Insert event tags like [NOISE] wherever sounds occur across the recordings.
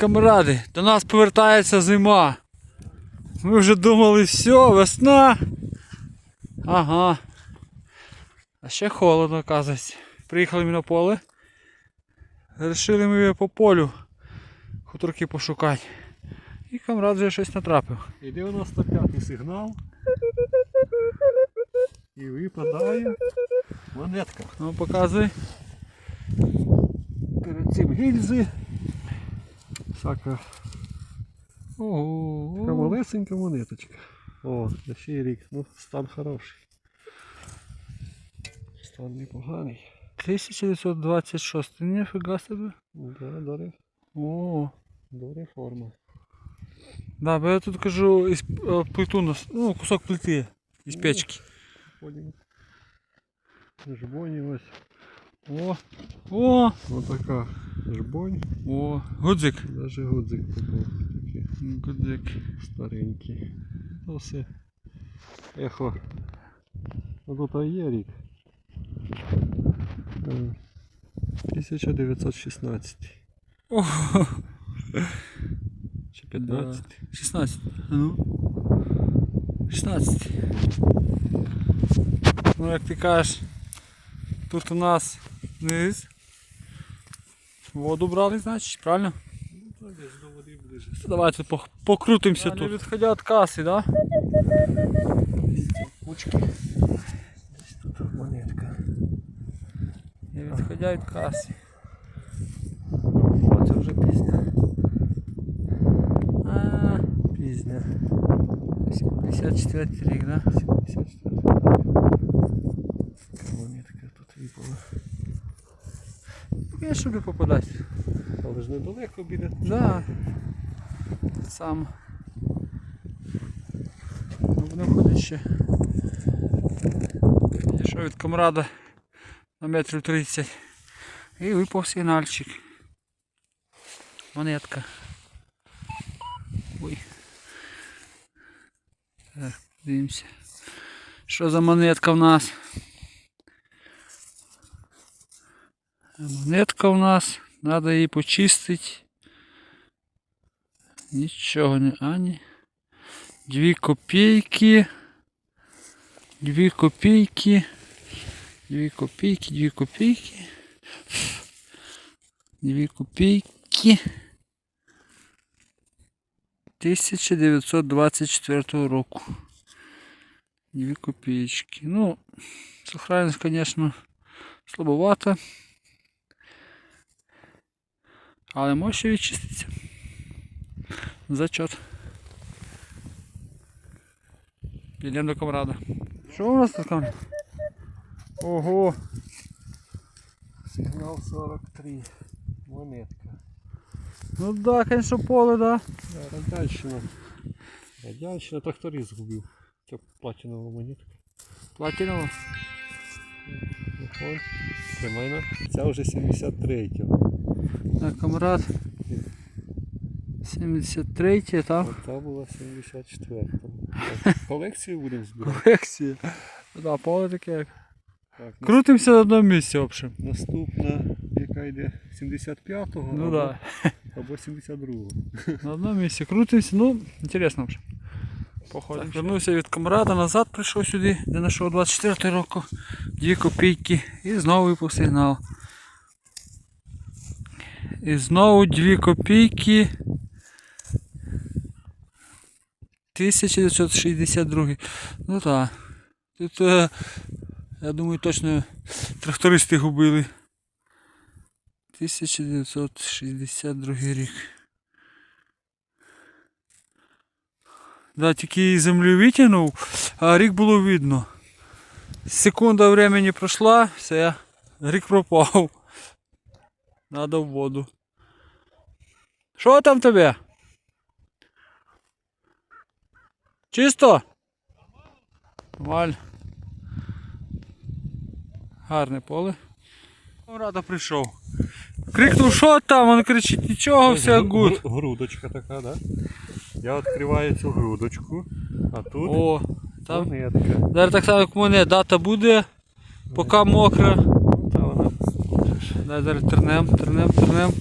камради, до нас повертається зима. Ми вже думали, все, весна. Ага. А ще холодно, оказується. Приїхали ми на поле. Рішили ми по полю хуторки пошукати. І камрад вже щось натрапив. І 95-й сигнал. І випадає монетка. Ну показуй. Перед цим гільзи. Така, така Ого. малесенька монеточка. О, на ще й рік. Ну, стан хороший. Стан непоганий. 1926. Ніфіга себе. Да, добре, О. добре форма. Да, бо я тут кажу із е, плиту, нас- ну, кусок плити із Ну. печки. Ходимо. Жбоні ось. О, о, Ось така жбонь. о, гудзик. Даже гудзик попав. Такий Гудзик. старенький. Ну все. Ехо. Ну тут є рік. Е, 1916. О, Чи 15. 16. А Ну. 16. Ну, як ти кажеш, тут у нас низ. Воду брали, значить, правильно? Ну так, десь до води ближе. Давайте пох- покрутимося тут. Не відходя від каси, да? Кучки. Десь тут монетка. Не відходя від каси. О, це вже пізня. А, Пізня. 54 рік, да? 74. Така монетка тут випала. Я щоб попадати. Але ж недалеко біля. Да. Сам. Ну, Будемо ходити ще. Пішов від комрада на метрів 30. І випав сигнальчик. Монетка. Ой. Так, дивимося. Що за монетка в нас? Монетка в нас. Надо її почистити. Нічого не ані. Дві копійки. Дві копійки. Дві копійки, дві копійки. Дві копійки. 1924 року. Дві копійки. Ну, сохранность, конечно, слабовато. Але може ще відчиститися. Зачет. Йдемо до комрада. Що у нас тут там? Ого! Сигнал 43. Монетка. Ну да, конечно, поле, да. Да, Радянщина. Радянщина тракторист згубив. Це платінова монетка. Платиново. Ось. Тримайна. Ця вже 73 Так, комрад. 73 там. От та була 74 [LAUGHS] Колекцію будемо збирати. Колекція. Да, поле таке. як. Так, Крутимося на одному місці, в общем. наступна, яка йде 75-го Ну або, да. або 72-го. На одному місці крутимося, ну, інтересно вже. Походимо. Так, вернувся від комрада, назад прийшов сюди, де знайшов 24 року, 2 копійки і знову випав сигнал. І знову 2 копійки. 1962. Ну так. Тут, е, я думаю, точно трактористи губили. 1962 рік. Да, тільки землю витягнув, а рік було видно. Секунда времени пройшла, все, рік пропав. Надо в воду. Що там тебе? Чисто? Валь. Гарне поле. Рада прийшов. Крикнув, що там? Він кричить, нічого, все гуд. Грудочка така, да? Я відкриваю цю грудочку, а тут О, там монетка. Зараз так само, як мене дата буде, поки мокра. Дай зараз тернем, тернем, тернем.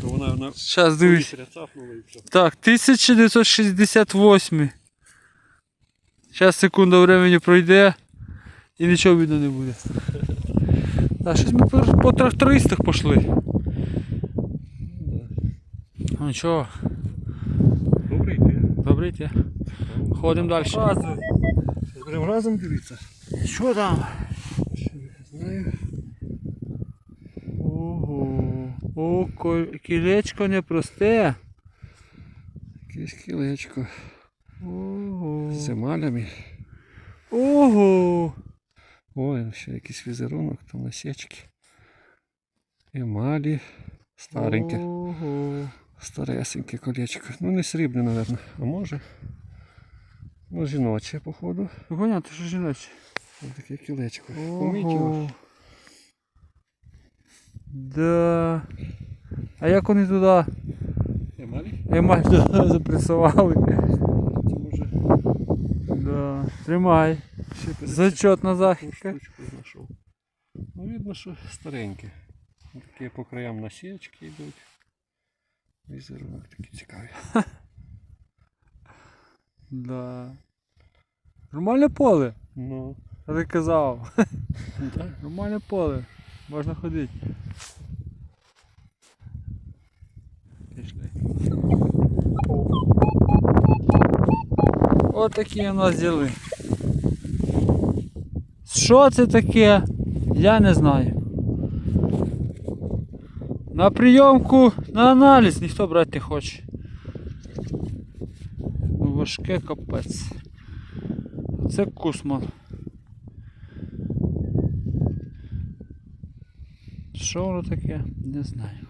то вона на Зараз дивись. цапнула і все. Так, 1968. Зараз секунда времени пройде і нічого видно не буде. Так, щось ми по, по трактористах пішли. Ну нічого, Добре йти. добре йти. Ходимо далі. Будемо разом дивитися. Що там? Знаю. Ого. О, ко- кілечко непросте. Якесь кілечко Ого. з емалями. Ого. Ой, ще якийсь візерунок, там насічки. Емалі. Стареньке. Ого. Старесеньке колечко. Ну не срібне, мабуть. А може? Ну, жіноче, походу. Ну понятно, що жіночі. Ось таке кілечко. Поміть його. Да. А як вони туди Емалі? емаль туди запресували? Це може Да. Тримай. Зачетна західка. знайшов. Ну, видно, що стареньке. Такі по краям насічки йдуть. Візерунок такий цікавий. [LAUGHS] Да. Нормальне поле. Ну, Я казав. [LAUGHS] Нормальне поле. Можна ходити. Пішли. От такі у нас діли. Що це таке? Я не знаю. На прийомку на аналіз ніхто брати не хоче. Ну, Важке капець. Це кусман. Що воно таке? Не знаю.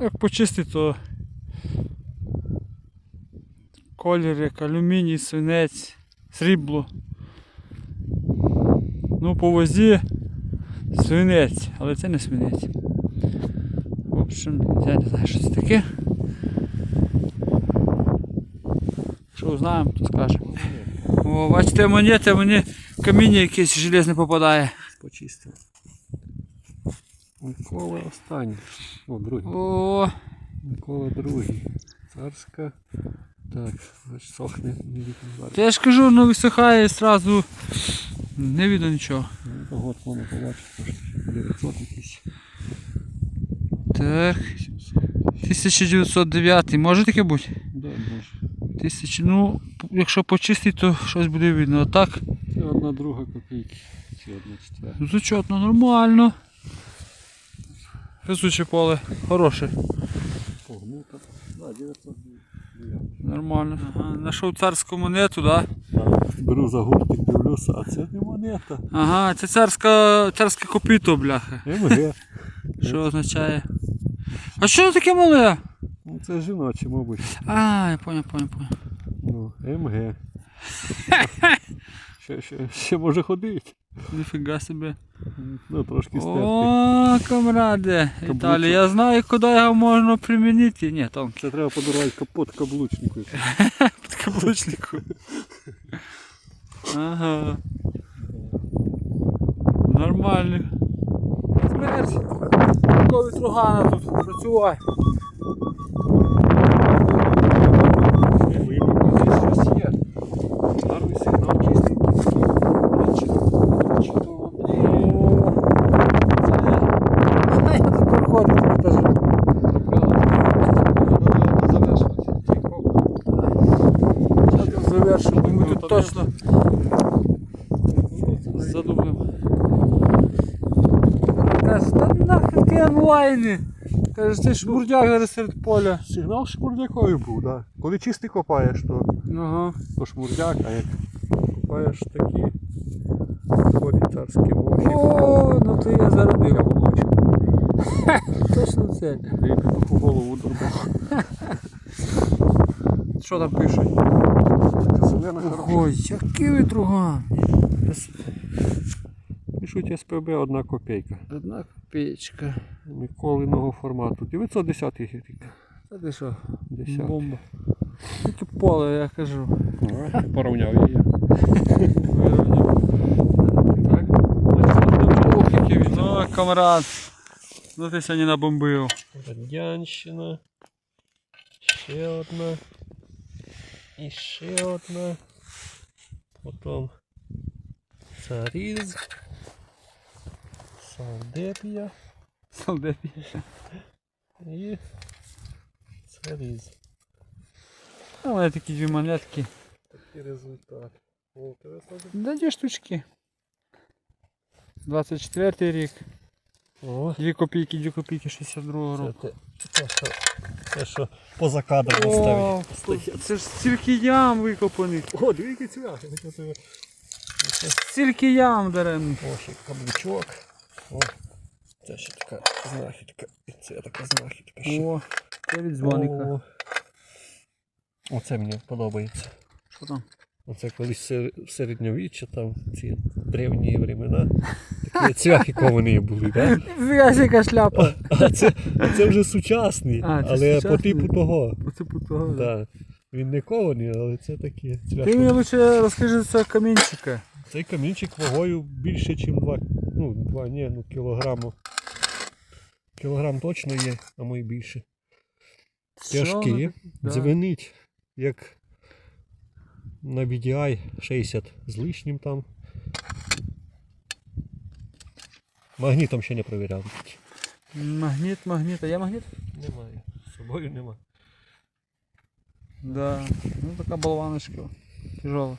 Як почистити, то колір як алюміній, свинець, срібло. Ну, по возі свинець, але це не свинець. В общем, я не знаю, що це таке. Що узнаємо, то скажемо. О, бачите, монети, мені каміння якесь железне попадає. Почистив. Микола останній. О, другий. О, Микола другий. Царська. Так, значить сохне не зараз. та я ж кажу, воно висихає і одразу не видно нічого. Ну, Год можна побачити, трошки 900 якийсь. Так, 1909, може таке бути? Да, може. Тисяч, ну, якщо почистити, то щось буде видно. А так, Це одна друга копійки. Чи одна четверта. ну зачетно, нормально. Везуче поле, хороше. Погнута. Да, 909. Нормально. Ага, знайшов царську монету, так? Да? Беру за гуртик, дивлюся, а це не монета. Ага, це царська, царське копіто, бляха. МГ. Що означає? А що таке мале? Ну це жіноче, мабуть. А, я понял, понял, понял. Ну, МГ. [LAUGHS] Ще, ще, ще може ходити. Ніфіга собі. Ну, трошки стерти. О, камради. Віталій, я знаю, куди його можна примінити. Ні, там Це треба подарувати капот каблучнику. під каблучнику. [LAUGHS] [LAUGHS] Ага. Нормально. Смерть. Такого вітрогана тут працювай. Щось є. Гарний сигнал чистий. Чи то- чи то Це я тут проходив, тут теж. Зараз я завершу, бо ми тут точно задумаємо. Каже, та ти. Каже, ти шмурдяк зараз серед поля. Сигнал шмурдяковий був, так. Коли чистий копаєш, то, Ага. то шмурдяк, а як копаєш такі, царські моші. О, ну то я заробив. Точно це. [LAUGHS] Й таку голову дурбав. [LAUGHS] Що там пишуть? Зелена. Ой, який ви друган. Пишуть СПБ одна копійка. Одна копеечка. Миколиного формату. 910 рік. Та ти що? Бомба. Тільки поле, я кажу. Порівняв її. [LAUGHS] Ну, камрад. Ну ти сьогодні набомбив. Радянщина. Ще одна. І ще одна. Потім Царіз. Савдепія. Солдепі. І Царіз. А у мене такі дві монетки. Такий результат. О, тебе теж? Да дві штучки. 24 рік. О, Дві копійки, дві копійки 62 це року. те, те, що, те, що поза кадром О, ставить. це ж стільки ям викопаних. О, дві цвяхи. Стільки ям даремно. О, каблучок. О, це ще така знахідка. І це така знахідка ще. О, це від дзвоника. О, Оце мені подобається. Що там? Оце колись сер- середньовіччя, там ці древні времена. Такі цвяхи ковані були, так? Фігасіка шляпа. А це, це вже сучасний, А, це але по сучасний? типу того. По типу того. да. Да. Він не кований, але це такі Ти мені лучше розкажи за камінчика. Цей камінчик вагою більше, ніж 2, ну, 2, ні, ну кілограму. Кілограм точно є, а мої більше. Тяжкі, Да. дзвенить, як на BDI 60 з лишнім там. Магнітом ще не перевіряв. Магніт, магніт. А є магніт? Немає. З собою нема. Да. Ну така болваночка. Тяжела.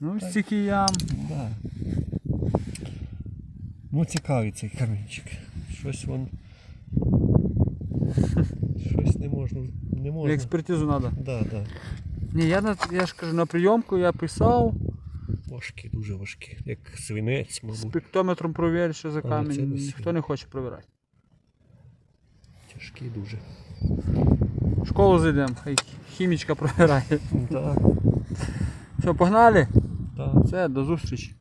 Ну, стільки ям. Да. Ну цікавий цей камінчик. Щось вон. [LAUGHS] Щось не можна. Не можна. Експертизу треба. Да, да. Ні, я, на, я ж кажу, на прийомку я писав, Важкі, дуже важкі. Як свинець, мабуть. піктометром провір, що за камінь. не Ніхто не хоче провірати. Тяжкі дуже. В школу зайдемо, хай хімічка провірає. Так. Все, погнали? Так. Все, до зустрічі.